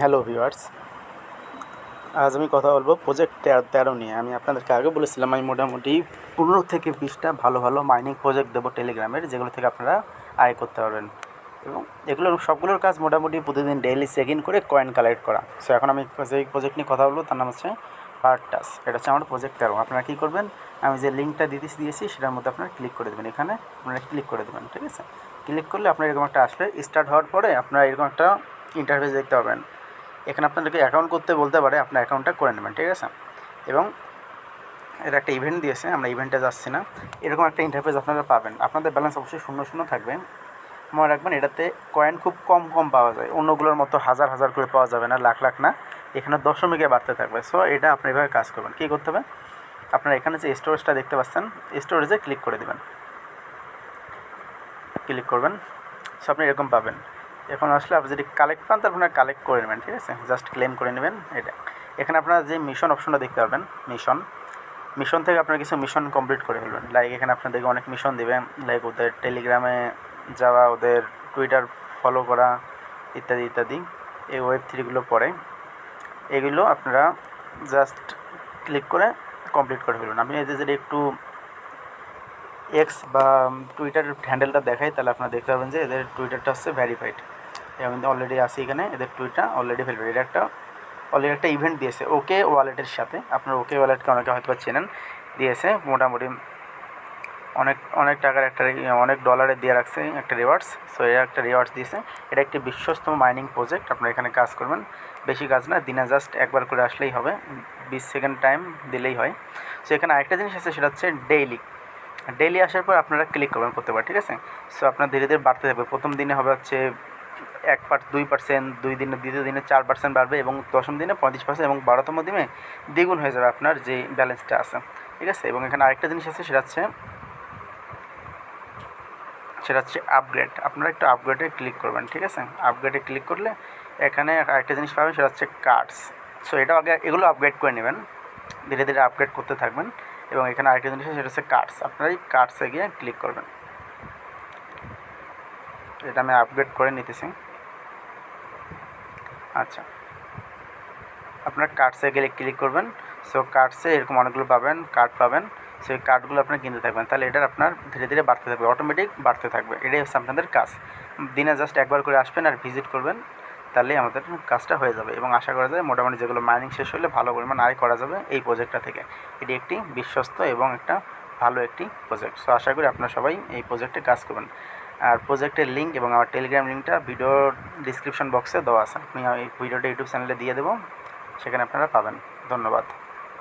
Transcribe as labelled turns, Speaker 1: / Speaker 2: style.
Speaker 1: Hello viewers, আজ আমি কথা বলব প্রজেক্ট তেরো তেরো নিয়ে। আমি আপনাদেরকে আগে বলেছিলাম, আমি মোটামুটি পনেরো থেকে বিশটা ভালো ভালো মাইনিং প্রজেক্ট দেবো টেলিগ্রামের যেগুলো থেকে আপনারা আয় করতে পারবেন। এবং এগুলোর সবগুলোর কাজ মোটামুটি প্রতিদিন ডেইলি চেক ইন করে কয়েন কালেক্ট করা। সো এখন আমি যেই প্রজেক্ট নিয়ে কথা বলব, তার নাম হচ্ছে পার্ট টাস এটা হচ্ছে আমার প্রজেক্ট তেরো। আপনারা কী করবেন, আমি যে লিঙ্কটা দিতে দিয়েছি, সেটার মধ্যে আপনারা ক্লিক করে দেবেন। এখানে আপনারা ক্লিক করে দেবেন, ঠিক আছে? ক্লিক করলে আপনার এরকম একটা আসবে। স্টার্ট হওয়ার পরে আপনারা এরকম একটা ইন্টারফেস দেখতে পাবেন। এখানে আপনাদেরকে অ্যাকাউন্ট করতে বলতে পারে, আপনার অ্যাকাউন্টটা করে নেবেন, ঠিক আছে? এবং এর একটা ইভেন্ট দিয়েছে, আমরা ইভেন্টে যাচ্ছি না। এরকম একটা ইন্টারফেস আপনারা পাবেন। আপনাদের ব্যালেন্স অবশ্যই শূন্য শূন্য থাকবে। মনে রাখবেন, এটাতে কয়েন খুব কম কম পাওয়া যায়। অন্যগুলোর মতো হাজার হাজার করে পাওয়া যাবে না, লাখ লাখ না। এখানে দশমিকে বাড়তে থাকবে। সো এটা আপনি এভাবে কাজ করবেন। কী করতে হবে? আপনারা এখানে যে স্টোরেজটা দেখতে পাচ্ছেন স্টোরেজে ক্লিক করে দেবেন। ক্লিক করবেন। সো আপনি এরকম পাবেন। এখন আসলে আপনি যদি কালেক্ট পান তারপর আপনারা কালেক্ট করে নেবেন, ঠিক আছে? জাস্ট ক্লেম করে নেবেন, এটা। এখানে আপনারা যে মিশন অপশনটা দেখতে পারবেন মিশন মিশন থেকে আপনারা কিছু মিশন কমপ্লিট করে ফেলবেন। লাইক এখানে আপনাদেরকে অনেক মিশন দেবেন লাইক ওদের টেলিগ্রামে যাওয়া, ওদের টুইটার ফলো করা, ইত্যাদি ইত্যাদি। এই ওয়েব থ্রিগুলো পরে এগুলো আপনারা জাস্ট ক্লিক করে কমপ্লিট করে ফেলুন। আমি এদের যদি একটু এক্স বা টুইটার হ্যান্ডেলটা দেখাই, তাহলে আপনারা দেখতে পাবেন যে এদের টুইটারটা হচ্ছে ভ্যারিফাইড এবং অলরেডি আছে এখানে, এদের টুইটার অলরেডি ভ্যারিফাইড এটা একটা অলরেডি একটা ইভেন্ট দিয়েছে ওকে ওয়ালেটের সাথে। আপনার ওকে ওয়ালেটকে অনেকে হয়তো চেনেন। দিয়েছে, মোটামুটি অনেক অনেক টাকার একটা অনেক ডলারে দিয়ে রাখছে একটা রিওয়ার্ডস সো এটা একটা রিওয়ার্ডস দিয়েছে। এটা একটি বিশ্বস্তম মাইনিং প্রজেক্ট আপনারা এখানে কাজ করবেন। বেশি কাজ না, দিনে জাস্ট একবার করে আসলেই হবে। বিশ সেকেন্ড টাইম দিলেই হয়। সো এখানে আরেকটা জিনিস আছে, সেটা হচ্ছে ডেইলি ডেইলি আসার পর আপনারা ক্লিক করবেন প্রত্যেকবার, ঠিক আছে? সো আপনার ধীরে ধীরে বাড়তে থাকবে। প্রথম দিনে হবে হচ্ছে এক পার্ট দুই পার্সেন্ট দুই দিনে, দ্বিতীয় দিনে চার পার্সেন্ট বাড়বে এবং দশম দিনে পঁয়ত্রিশ পার্সেন্ট এবং বারোতম দিনে দ্বিগুণ হয়ে যাবে আপনার যে ব্যালেন্সটা আছে। ঠিক আছে? এবং এখানে আরেকটা জিনিস আছে, সেটা হচ্ছে সেটা হচ্ছে আপগ্রেড আপনারা একটু আপগ্রেডে ক্লিক করবেন, ঠিক আছে? আপগ্রেডে ক্লিক করলে এখানে আরেকটা জিনিস পাবেন, সেটা হচ্ছে কার্ডস সো এটা আগে, এগুলো আপগ্রেড করে নেবেন। ধীরে ধীরে আপগ্রেড করতে থাকবেন। এবং এখানে আরেকটা জিনিস সেটা হচ্ছে কার্ডস আপনারা এই কার্ডসে গিয়ে ক্লিক করবেন। এটা আমি আপগ্রেড করে নিতেছি। আচ্ছা। আপনার কার্ডসে গেলে ক্লিক করবেন। সো কার্ডসে এরকম অনেকগুলো পাবেন কার্ড পাবেন। সেই কার্ডগুলো আপনার কিনতে থাকবেন। তাহলে এটার আপনার ধীরে ধীরে বাড়তে থাকবে অটোমেটিক বাড়তে থাকবে। এটাই হচ্ছে আপনাদের কাজ। দিনে জাস্ট একবার করে আসবেন আর ভিজিট করবেন, তাহলেই আমাদের কাজটা হয়ে যাবে। এবং আশা করা যায় মোটামুটি যেগুলো মাইনিং শেষ হলে ভালো পরিমাণ আয় করা যাবে এই প্রজেক্টটা থেকে। এটি একটি বিশ্বস্ত এবং একটা ভালো একটি প্রজেক্ট সো আশা করি আপনারা সবাই এই প্রজেক্টে কাজ করবেন। আর প্রজেক্টের লিঙ্ক এবং আমার টেলিগ্রাম লিঙ্কটা ভিডিও ডিসক্রিপশন বক্সে দেওয়া আছে। আপনি এই ভিডিওটা ইউটিউব চ্যানেলে দিয়ে দেবো। সেখানে আপনারা পাবেন। ধন্যবাদ।